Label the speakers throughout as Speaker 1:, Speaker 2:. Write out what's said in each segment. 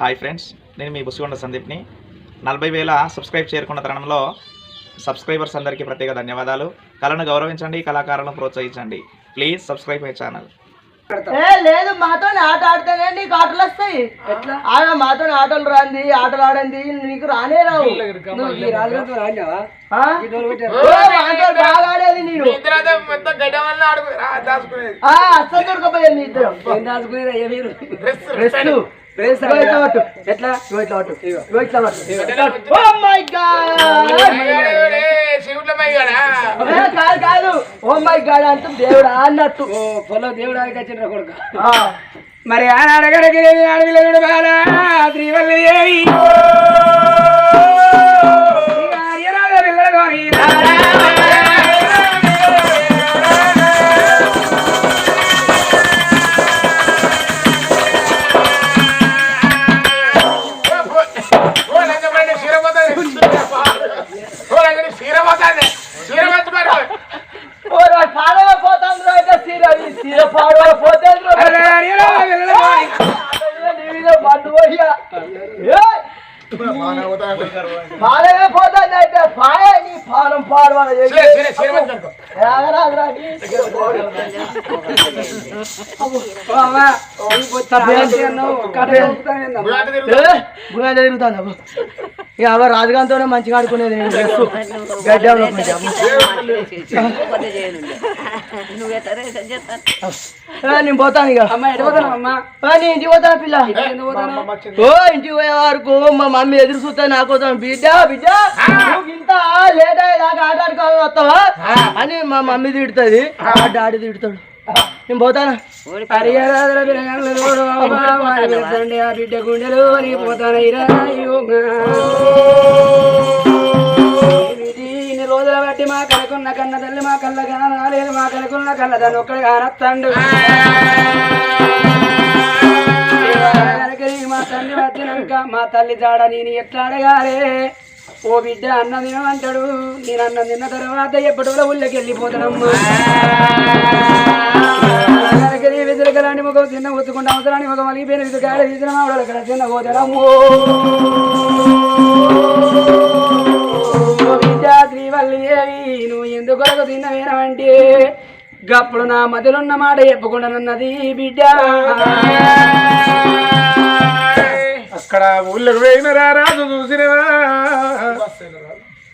Speaker 1: Hi friends నేను మీ బుసిగొండ సందీప్ని. నలభై వేల సబ్స్క్రైబ్ చేరుకున్న తరుణంలో సబ్స్క్రైబర్స్ అందరికీ ప్రత్యేక ధన్యవాదాలు. కళను గౌరవించండి కళాకారులను ప్రోత్సహించండి. Please subscribe my channel.
Speaker 2: ఏ లేదు మాతో ఆట ఆడితేనే నీకు ఆటలు వస్తాయి. మాతో ఆటలు రాంది ఆటలు ఆడండి నీకు రానే రావు. అస్సలు దొరకపోయాను మీ ఇద్దరం.
Speaker 3: ఏం దాచుకునేది? అయ్యా మీరు?
Speaker 2: కాదు కాదు. ఓ మై గాడ్ అంటూ దేవుడా అన్నట్టు.
Speaker 3: ఓ పొలం దేవుడు ఆడికొచ్చిన కొడుక. మరి ఆనాడగడకి ఆడవిల్లుడు బాలా శ్రీవల్లి
Speaker 2: పాడవే? పోతాను అయితే పాయ నీ పాలం పాడవాలి తిరుగుతాను. ఇక అవ రాజుగాంతోనే మంచిగా ఆడుకునేది నేను. ఏ, నేను పోతాను ఇక నేను ఇంటికి పోతాను పిల్ల ఓ ఇంటికి పోయే వరకు మా మమ్మీ ఎదురు చూస్తా నా కోసం బిడ్డ బిడ్డ ఇంత లేట్ అయ్యేదాకా ఆట ఆడుకోవాలి వస్తావా అని మా మమ్మీ తిడుతుంది మా డాడీ తిడతాడు నేను పోతానా
Speaker 3: బిడ్డ గుండెలు అయ్యోగా. ఏమిటి ఇన్ని రోజుల బట్టి మా కనుకున్న కన్న తల్లి మా కళ్ళ కానాలేదు మా కనుకున్న కళ్ళ దాన్ని ఒక్కడి కానత్తండు మా తల్లి వచ్చినాక మా తల్లి జాడ నేను ఎట్లా అడగాలే ఓ బిడ్డ అన్నం తినమంటాడు నేను అన్నం తిన్న తర్వాత ఎప్పటి ఊళ్ళకి వెళ్ళిపోతానమ్మా కనుకని విజులకలాంటి ముఖం చిన్న ఒత్తుకుంటా అవసరాన్ని ముఖం అలిగిపోయిన విజుకాడ తీసిన మావిడలు ఇక్కడ చిన్న పోతాడమ్మో ఓ బిడ్డ శ్రీవల్లి నువ్వు ఎందుకొరకు తిన్నవేనవంటే గప్పుడు నా మదిలున్న మాట చెప్పకుండా నన్నది బిడ్డ.
Speaker 4: అక్కడ ఊళ్ళకి పోయినరా రాజు చూసినవా?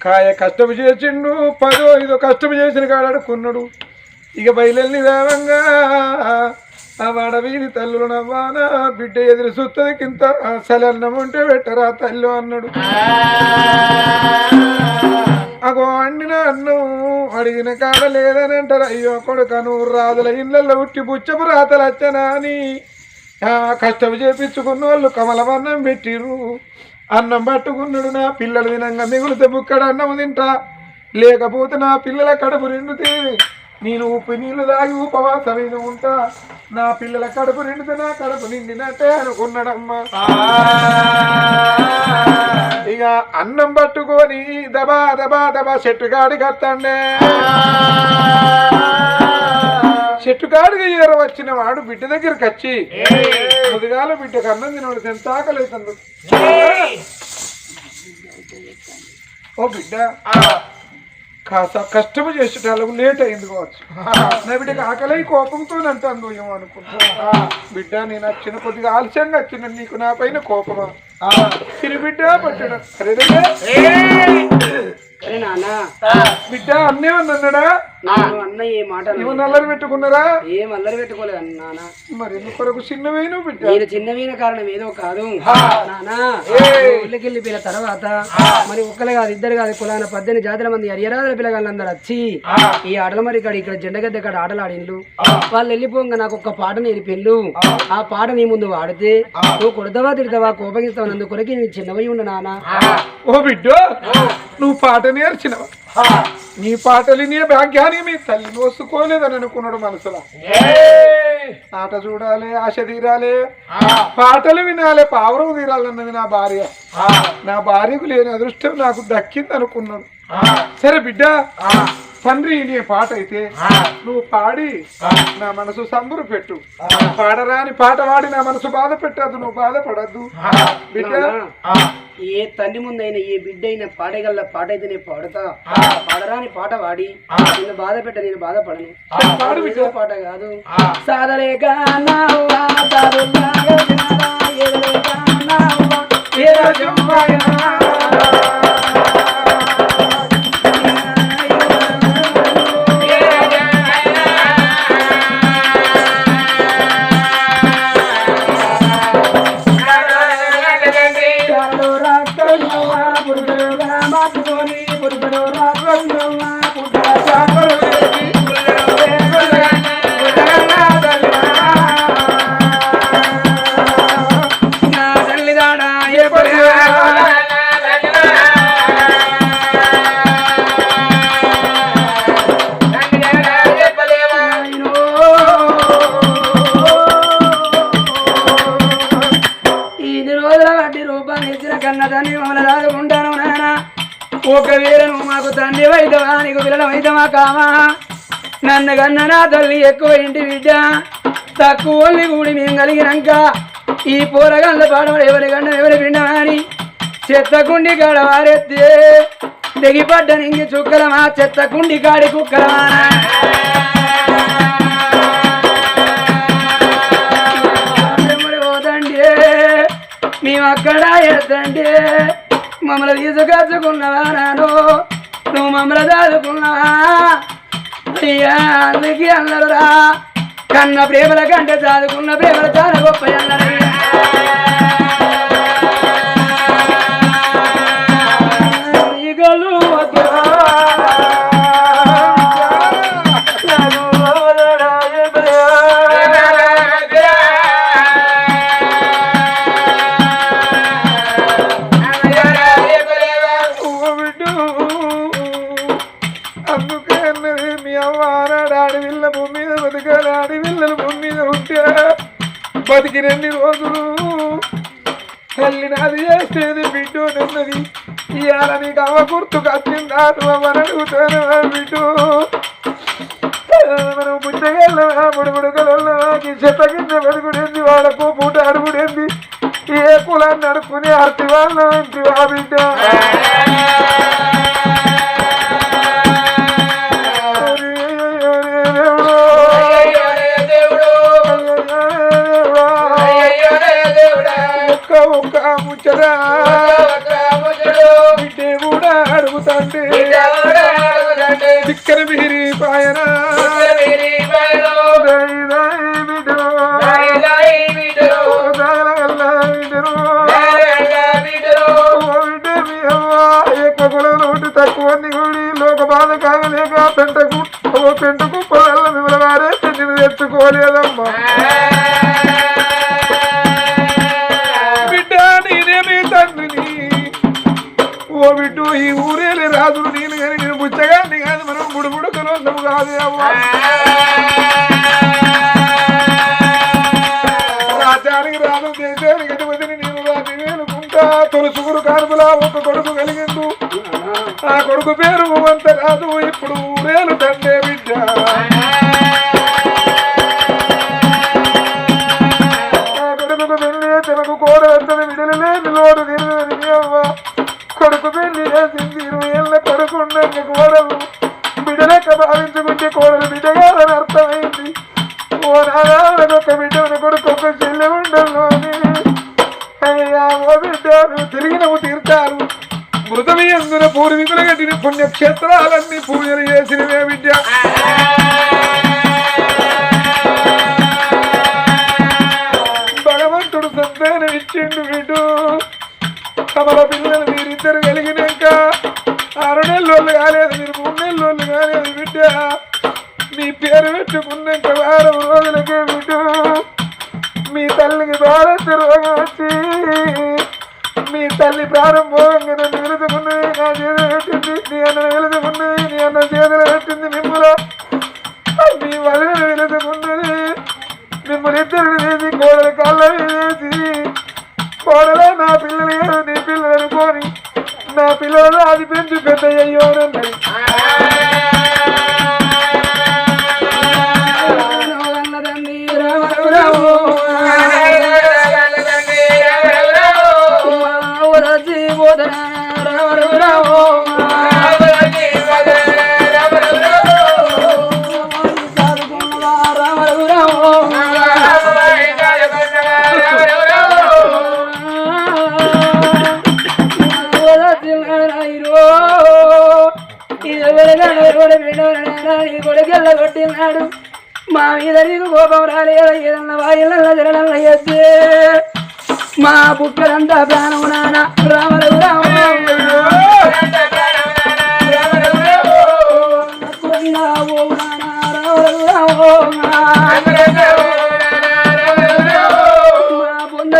Speaker 4: కాయ కష్టం చేసిండు పదో ఐదో కష్టం చేసిన కాడ అడుక్కున్నాడు ఇక బయలుని రావంగా ఆ వాడవీని తల్లులు నవ్వానా బిడ్డ ఎదురు చూస్తుంది కింద అసలన్నం ఉంటే పెట్టరా తల్లు అన్నాడు. అగో అండిన అన్నం అడిగిన కాడ లేదని అంటారు అయ్యో కొడుకను రాజుల ఇళ్ళల్లో ఉట్టి బుచ్చపు రాతలు వచ్చనా అని. కష్టం చేపించుకున్న వాళ్ళు కమలమన్నం పెట్టిర్రు. అన్నం పట్టుకున్నాడు నా పిల్లలు తినంగా మిగులుతే బుక్కడ అన్నం తింటా. లేకపోతే నా పిల్లల కడుపు నిండుతే నేను ఉప్పు నీళ్ళు తాగి ఉపవాసం మీద ఉంటా. నా పిల్లల కడుపు నిండితే నా కడుపు నిండినట్టే అనుకున్నాడమ్మా. ఇక అన్నం పట్టుకొని దబా దబా దబా చెట్టు కాడికి వస్తాండే. చెట్టు కాడికి ఏర వచ్చిన వాడు బిడ్డ దగ్గరికి వచ్చి ముదిగాల బిడ్డకు అన్నం తినవాడు ఎంత ఆకలి ఓ బిడ్డ. కాస్త కష్టము చేసేటాలకు లేట్ అయింది కావచ్చు. నా బిడ్డకి ఆకలి కోపంతో అంటాను ఏమో అనుకుంటా. బిడ్డ నేను వచ్చిన కొద్దిగా ఆలస్యంగా వచ్చిన నీకు నా పైన కోపమా? తిరి బిడ్డ పట్టడం. సరేనా బిడ్డ? అన్నేమన్నాడా
Speaker 3: నేను అన్న ఏ మాట
Speaker 4: నువ్వు నల్లరి పెట్టుకున్నారా?
Speaker 3: ఏం అల్లరి పెట్టుకోలేదు నాన్న.
Speaker 4: మరి కొరకు చిన్నవేను
Speaker 3: నేను చిన్నవీన కారణం ఏదో కాదు. నానా ఊళ్ళకి వెళ్ళిపోయిన తర్వాత మరి ఒక్కలే కాదు ఇద్దరు కాదు కులాన పద్దెనిమిది జాతుల మంది అరియరాజుల పిల్లగాళ్ళందరూ వచ్చి ఈ ఆటల మరి ఇక్కడ ఇక్కడ జెండగడ్డ ఇక్కడ ఆటలు ఆడిండ్లు వాళ్ళు వెళ్ళిపోగా నాకు ఒక పాట నేర్పిండ్లు ఆ పాట నీ ముందు వాడితే నువ్వు కొడతావా తిడతావా కోపగిస్తావు నందు కొరకి నీ చిన్నవై ఉండు నానా
Speaker 4: ఓ బిడ్డ నువ్వు పాట నేర్చినవా? నీ పాటలు నీ భాగ్యాన్ని మీ తల్లి నోసుకోలేదని అనుకున్నాడు మనసులో ఆట చూడాలి ఆశ తీరాలి. పాటలు వినాలి పావురం తీరాలన్నది నా భార్య. నా భార్యకు లేని అదృష్టం నాకు దక్కింది అనుకున్నాను సరే బిడ్డ తండ్రి నీ పాట అయితే నువ్వు పాడి నా మనసు సంబురు పెట్టు. పాడరాని పాట పాడి నా మనసు బాధ పెట్టద్దు నువ్వు బాధపడద్దు. బిడ్డ.
Speaker 3: ఏ తండ్రి ముందైనా ఏ బిడ్డ అయినా పాడగల పాట అయితే నేను పాడతా. పాడరాని పాట పాడి నేను బాధ పెట్ట నేను బాధపడను.
Speaker 4: పాడు బిడ్డ.
Speaker 3: పాట కాదు. సాదులాగా రోజుల బట్టి రూపాయలు ఇచ్చిన కన్న తండ్రి మమ్మల్ని దాదుకుంటాను నాయన. ఒకవేళ నువ్వు మాకు తండ్రి వైద్యమా నీకు పిల్లల వైద్యమా కామా నన్ను కన్న నా తల్లి ఎక్కువ ఇంటి బిడ్డ. తక్కువ కూడి మేము కలిగినాక ఈ పూరగల్ల పాడవాడు ఎవరి గండ ఎవరి పిండమా చెత్తకుండి కుండి కాడ వారెత్తే తెగిపడ్డ నింగి చుక్కలమా? చెత్తకుండి కాడి కుక్కలమా? అక్కడ ఎత్తండి మమ్మల్ని తీసుకొచ్చుకున్నావా నాను నువ్వు మమ్మల్ని దాదుకున్నావా అయ్యా అందుకే అన్నరురా. కన్న ప్రేమల కంటే చదువుకున్న ప్రేమలు చాలా గొప్ప అన్నరయ్యా
Speaker 4: బతికినన్ని రోజులు. తల్లి నాది చేసేది బిడ్డు నిన్నది ఇవాళ నీకు అవ గుర్తుకు వచ్చిందా? అడుగుతాను బిడ్డు. మనం పుట్టగల బుడుబుడుకలలో చెత్త కింద బతుకుడేంది వాళ్ళకు పూట అడుగుడేంది? ఏ కులాన్ని అడుకునే అర్తి వాళ్ళ ఆ బిడ్డ? ముచ్చరా బిడ్డే కూడా అడుగుతాంటే చిక్కన మిహిరి పాయన. తక్కువ గుడి లోక బాధ కాగలేక పెంటకు ఓ పెంటకు పొగల మిమ్మల్ని వారే పెంచిన తెచ్చుకోలేదమ్మా బుడుబుడుకలో అవ్వ రాజ్యానికి రాజు దేశానికి అధిపతిని నేను రాజు వేలుకుంటా. తొలుసుగురు కానుకలా ఒక కొడుకు కలిగిందు ఆ కొడుకు పేరు అంత రాజు ఇప్పుడు ఊరేలు నక్షత్రాలన్నీ పూజలు చేసినవే విద్య భగవంతుడు సంతానం ఇచ్చిండు బిడ్డు. తమల పిల్లలు మీరిద్దరు కలిగినాక ఆరు నెలలు కాలేదు మీరు మూడు నెలలు కాలేదు బిడ్డ. మీ పేరు పెట్టుకున్నాక వారం రోజులకే బిడ్డు. మీ తల్లికి భారత రోగం వచ్చి మీ తల్లి ప్రారంభంగా నన్ను వెలుతుకున్నది నా చేతులు పెట్టింది నీ అన్న వెలుతుకున్నది నీ అన్న చేతులు పెట్టింది మిమ్మల్ని మీ వదిన వెలుతుకున్నది మిమ్మల్ని ఇద్దరు చేసి కోడలు కాళ్ళ చేసి కోడలే నా పిల్లలు నీ పిల్లలు అనుకోని నా పిల్లలు అది పెంచి పెద్ద అయ్యోనన్నది
Speaker 3: నీకు ఏదన్నా జరగడం చేస్తే మా బుక్కలంతా ప్రాణము నాన్న రామలు మా బొంద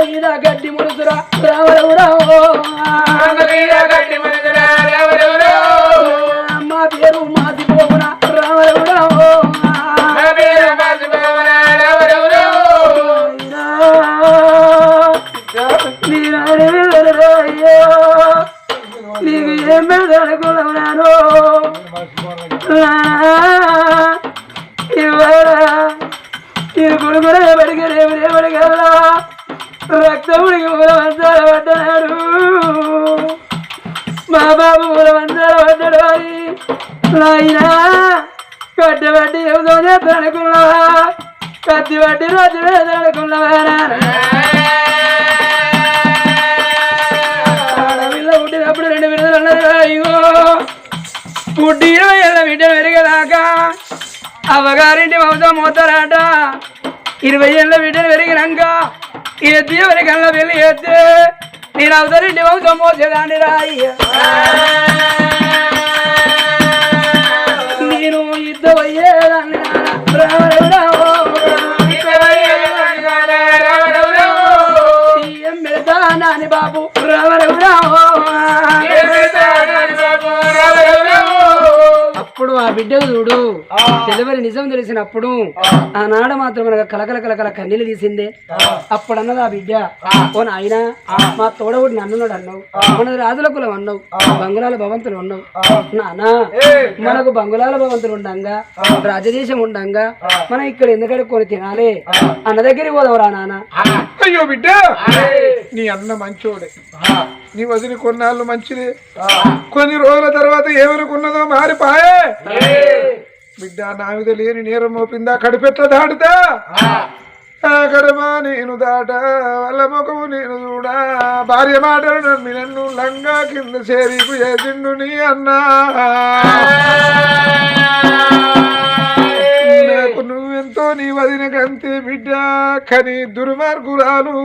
Speaker 3: గడ్డి ముడుసురా రామరావు మా ఇవ్వరా నేను కొడుకునే పడికి రేపు రేపటికల్లా రక్తముడికి మూల పడ్డాడు మా బాబు మూల మంచాల పడ్డాడు అని నాయనా కట్టబట్టి ఏదో చేస్తానుకున్నావా కత్తి పట్టి రోజు వేదనుకున్నావా పుట్టి ఇరవై ఏళ్ళ బిడ్డను పెరిగేదాకా అవ్వగారింటి వంశం మోతారాట. ఇరవై ఏళ్ళ బిడ్డలు పెరిగినాక ఎత్తి కళ్ళ పెళ్ళి ఎత్తే నేను అవతరింటి వంశం మోసేదాన్ని రాయ్య నేను యుద్ధం అయ్యేదాన్ని నాని బాబు రామరావు అప్పుడు ఆ బిడ్డకు చూడు. డెలివరీ నిజం తెలిసినప్పుడు ఆనాడు మాత్రం మనకు కలకల కలకల కన్నీళ్ళు తీసిందే. అప్పుడు అన్నది ఆ బిడ్డ ఓ నాయన మా తోడవుడు నన్నున్నాడు అన్నావు. మన రాజుల కులం అన్నావు. బంగుళాల భవంతులు ఉన్నావు. నానా మనకు బంగుళాల భవంతులు ఉండంగా రాజదేశం ఉండంగా మనం ఇక్కడ ఎందుకంటే కొని తినాలి అన్న దగ్గరికి పోదాం రా నాన్న.
Speaker 4: అయ్యో బిడ్డ! నీ అన్న మంచోడే. నీ వదిలి కొన్నాళ్ళు మంచిది. కొన్ని రోజుల తర్వాత ఏమనుకున్నదో మారిపాయే. బిడ్డ నా మీద లేని నేరం మోపిందా? కడిపెట్ల దాటుతా. కడమా నేను దాట వాళ్ళ ముఖము నేను చూడా. భార్య మాటలు నమ్మి నన్ను లంగా కింద చేరిపు చేసిండు నీ అన్నా. నాకు నువ్వెంతో నీ వదిన కంతే బిడ్డ కానీ దుర్మార్గురాలు.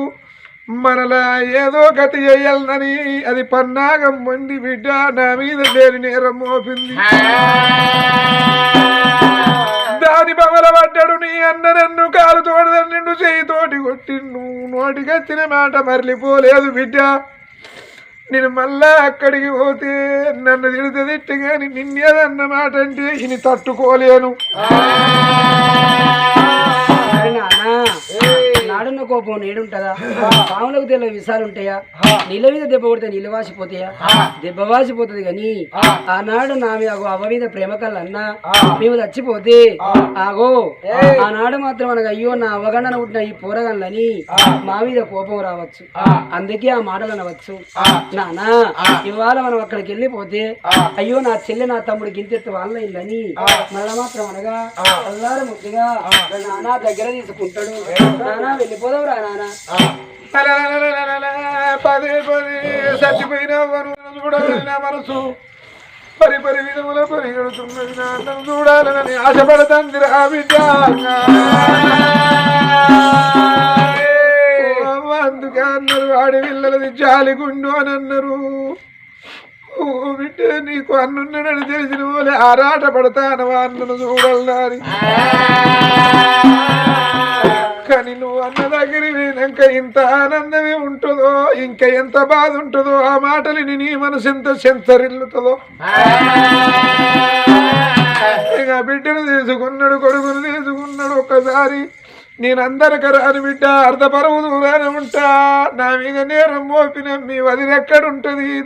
Speaker 4: మనలా ఏదో గతి చేయాలని అది పన్నాగం మండి బిడ్డ నా మీద లేని నేరం మోపింది. దాని బమల పడ్డాడు నీ అన్న నన్ను కాలు తోడదని నిన్ను చేయి తోటి కొట్టిండు. నోటికొచ్చిన మాట మరలిపోలేదు బిడ్డ. నేను మళ్ళా అక్కడికి పోతే నన్ను తిడితే తిట్టి కానీ నిన్నేదన్న మాట అంటే ఇని తట్టుకోలేను.
Speaker 3: కోపం నేడుంటదా పాములకు తెల్ల విసాలు ఉంటాయా? నీళ్ళ మీద దెబ్బ కొడితే నీళ్ళు వాసిపోతాయా? దెబ్బ వాసిపోతుంది కానీ ఆనాడు నా మీద అవ్వ మీద ప్రేమ కళ్ళన్నా మేము చచ్చిపోతే ఆగో. ఆనాడు మాత్రం మనకు అయ్యో నా అవగణన పుట్టిన ఈ పోరగన్లని మా మీద కోపం రావచ్చు. అందుకే ఆ మాటలు అనవచ్చు. నానా ఇవాళ మనం అక్కడికి వెళ్ళిపోతే అయ్యో నా చెల్లె నా తమ్ముడు గింతెత్తు వాళ్ళ ఇల్లని మళ్ళా మాత్రం అనగా అల్లారు ముద్దుగా నానా దగ్గర తీసుకుంటాడు. నానా వెళ్ళిపోదాం రా
Speaker 4: అలలలలలల, పదే పదే చచ్చిపోయిన వరుణను చూడాలని నా మనసు. పరి పరి విధముల పరిగెడుతున్నది చూడాలని ఆశపడతంది రా బిడ్డ. అందుకే అన్నారు వాడి పిల్లలది జాలి గుండు అని అన్నారు. ఓ బిడ్డ నీకు అన్నున్నాడని తెలిసిన వాళ్ళే ఆరాట పడతానవా అన్నను చూడాలని కానీ నువ్వు అన్న దగ్గర వినాక ఇంత ఆనందమే ఉంటుందో ఇంకా ఎంత బాధ ఉంటుందో ఆ మాటలు నీ మనసు ఎంత సెంతరిల్లుతుందో ఇక బిడ్డను తీసుకున్నాడు కొడుకును తీసుకున్నాడు ఒక్కసారి. నేను అందరికీ రాని బిడ్డ అర్ధపరము దూరాన ఉంటా. నా మీద నేరం మోపిన మీ వదిన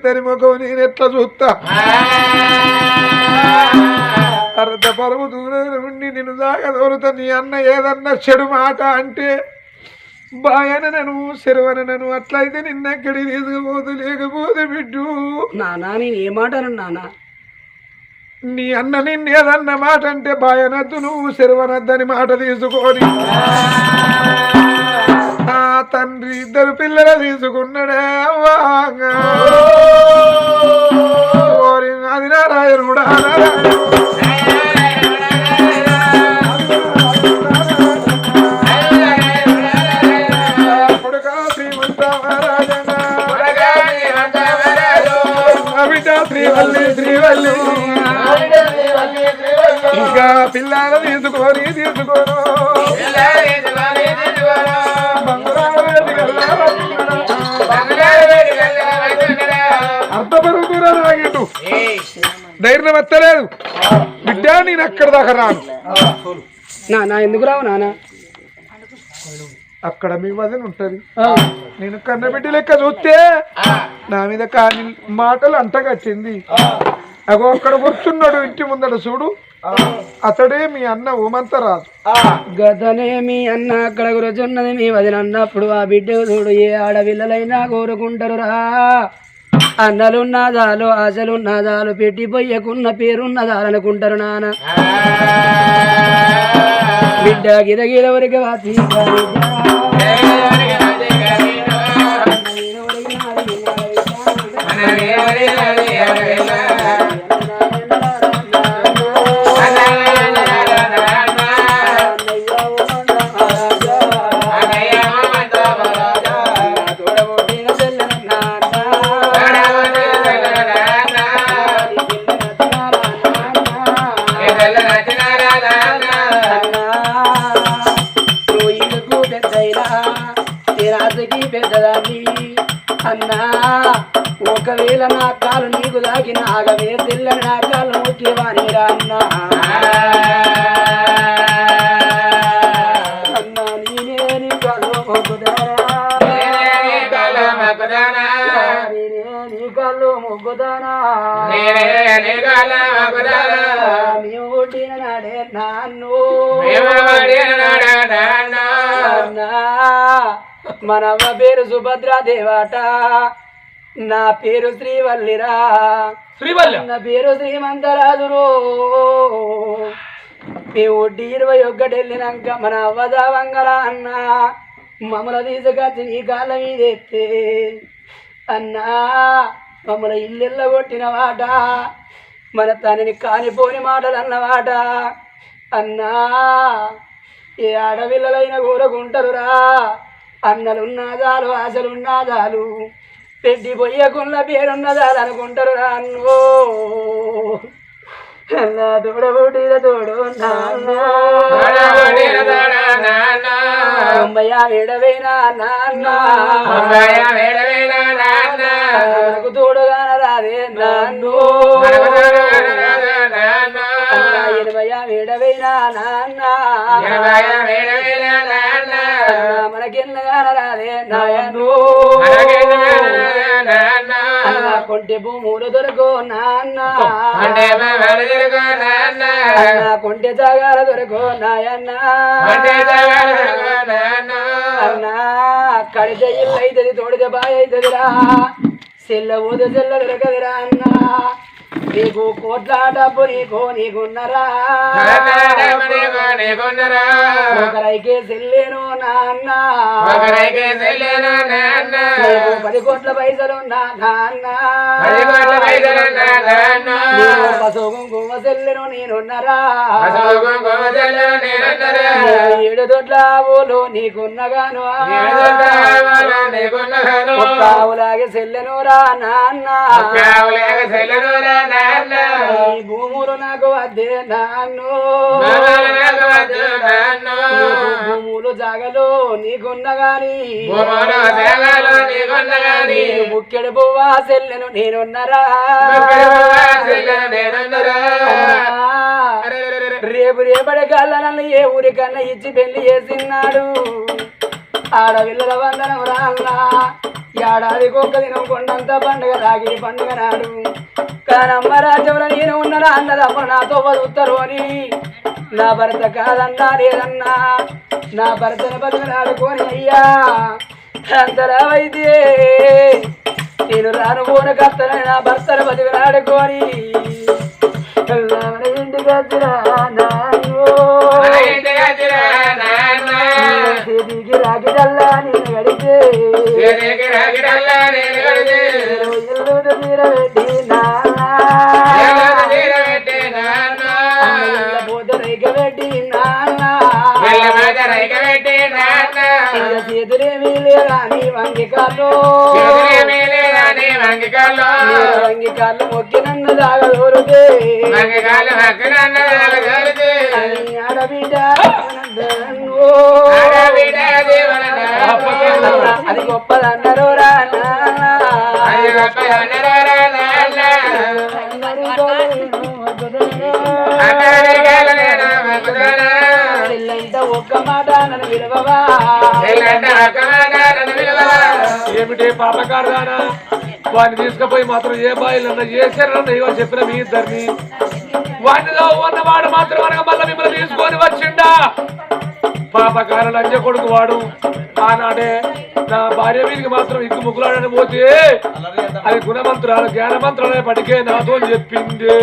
Speaker 4: తని ముఖం నేను ఎట్లా చూస్తా? అర్ధపరము దూరాన ఉండి నేను దాగదోరుతా నీ అన్న ఏదన్నా చెడు మాట అంటే బాయనను శరవనను అట్లయితే నిన్నెక్కడి తీసుకుపోదు లేకపోతే బిడ్డు.
Speaker 3: నానా నేను ఏమాటాను నానా?
Speaker 4: నీ అన్న నిన్ను ఏదన్న మాట అంటే బాయనద్దు నువ్వు శరవనద్దని మాట తీసుకొని. ఆ తండ్రి ఇద్దరు పిల్లలు తీసుకున్నాడే అది నారాయణుడా శ్రీవల్లి శ్రీవల్లి. ఇంకా పిల్లలు తీసుకొని తీసుకోను. బంగారాజు గల్లా అర్థపరం కూడా రాగిండు ధైర్యం ఎత్తలేదు. బిడ్డ నేను ఎక్కడ దాకా రాను.
Speaker 3: నానా ఎందుకు రావు నానా?
Speaker 4: అక్కడ మీ వదిన ఉంటది. నేను కన్న బిడ్డ లెక్క చూస్తే నా మీద కాని మాటలు అంటగచ్చింది అగో అక్కడ కూర్చున్నాడు ఇంటి ముందట చూడు. అతడే మీ అన్న ఉమంతరాజు
Speaker 3: గతనే మీ అన్న అక్కడ కూర్చున్నది మీ వదిన అన్నప్పుడు ఆ బిడ్డ చూడు ఏ ఆడపిల్లలైనా కోరుకుంటారు రా అన్నలున్నదాలు ఆశలున్నదాలు పెట్టి పొయ్యకున్న పేరున్నదాలు అనుకుంటారు నాన్న బిడ్డ గిద వరకు వాసి ఒకవేళ నా కాలు నీకు దాకిన ఆగమే తెల్లని నా కాలు మేము పుట్టిన నాడే నాన్ను. మనమ్మ పేరు సుభద్రా దేవాట. నా పేరు శ్రీవల్లిరా.
Speaker 2: శ్రీవల్లి.
Speaker 3: నా పేరు శ్రీమంతరాజురు. మేము ఒడ్డి ఇరవై ఒక్కటి వెళ్ళినాక మన అవ్వదా వంగల అన్న మమ్మల తీసుకొచ్చి నీ కాళ్ళ మీద ఎత్తే. అన్నా మమ్మల్ని ఇల్లెల్ల కొట్టిన వాట మన తనని కానిపోని మాటలు అన్నవాట అన్నా ఏ ఆడపిల్లలైన కోరుకుంటారురా అన్నలున్నదాలు ఆశలున్నదాలు పెట్టి పొయ్యకున్న పేరున్నదా అనుకుంటారు అన్నో. నా తోడబుట్టిన తోడు అమ్మయ్య వేడవైనా నాన్న మనకు రాదే నాన్ను అన్న. వేడవైనా నాన్న కొంటె భూములు దొరకు నాన్న కొంటె జాగాల దొరకు నాయన్న అన్న కడితే ఇల్లు అవుతుంది తోడితే బాయ్ అవుతుందిరా సెల్ల ఊద సెల్ల దొరకదురా అన్న. నీకు కోట్ల డబ్బు నీకు నీకున్నరా. ఒకరైకే సెల్లేను నాన్న. పది కోట్ల పైసలు నా నాన్న. నీకు పసుపు కుంకుమ సెల్లెను నేనున్నరా. నీకు ఏడు దొడ్ల ఆవులు నీకున్నగాను. ఒక్క ఆవులాగే చెల్లెను రా నాన్న. భూములు నాకు వద్దే నాన్ను. భూములు జాగలు నీకున్న గాని ముక్కెడు పువ్వా సెల్లెను నేనున్నరా. రేపు రేపటి కల్లా నన్ను ఏ ఊరికన్నా ఇచ్చి పెళ్ళి చేసిన్నాడు. ఆడపిల్లల వందనం రాల్లా. ఏడాదికి ఒక్క దినం కొండంత పండుగ రాగిరి పండుగ నాడు. కానమ్మ రాజ్యంలో నేను ఉన్నదా అన్నదమ్మ నాతో వదులుతారు అని. నా భర్త కాదన్నా లేదన్నా నా భర్తను బతుకులాడుకొని అయ్యా అంతరావైతే నేను రాను పోన కత్తనని నా భర్తను బతుకులాడుకొని. రావణ ఇంటికి వచ్చిన నాయో. ఇల్లు తీరబెట్టి నాన్న. అమ్మయ్య పోత రేఖ పెట్టి నాన్న. ఇక మొక్కి నన్ను ఆడబిడ్డ
Speaker 5: ఏమిటి పాపకారానా వాడిని తీసుకుపోయి మాత్రం ఏ బాయిలన్నా ఏ శరీరం ఇవో చెప్పిన మీ ఇద్దరిని. వాడిలో ఉన్నవాడు మాత్రం అనగా మళ్ళీ మిమ్మల్ని తీసుకొని వచ్చిండా? పాపకార లంజ కొడుకు వాడు. ఆనాడే నా భార్య వీరికి మాత్రం ఇక్కు ముగ్గులాడని పోతే అది గుణమంతురాలు జ్ఞానమంతురాలే పడికే నాతో చెప్పింది.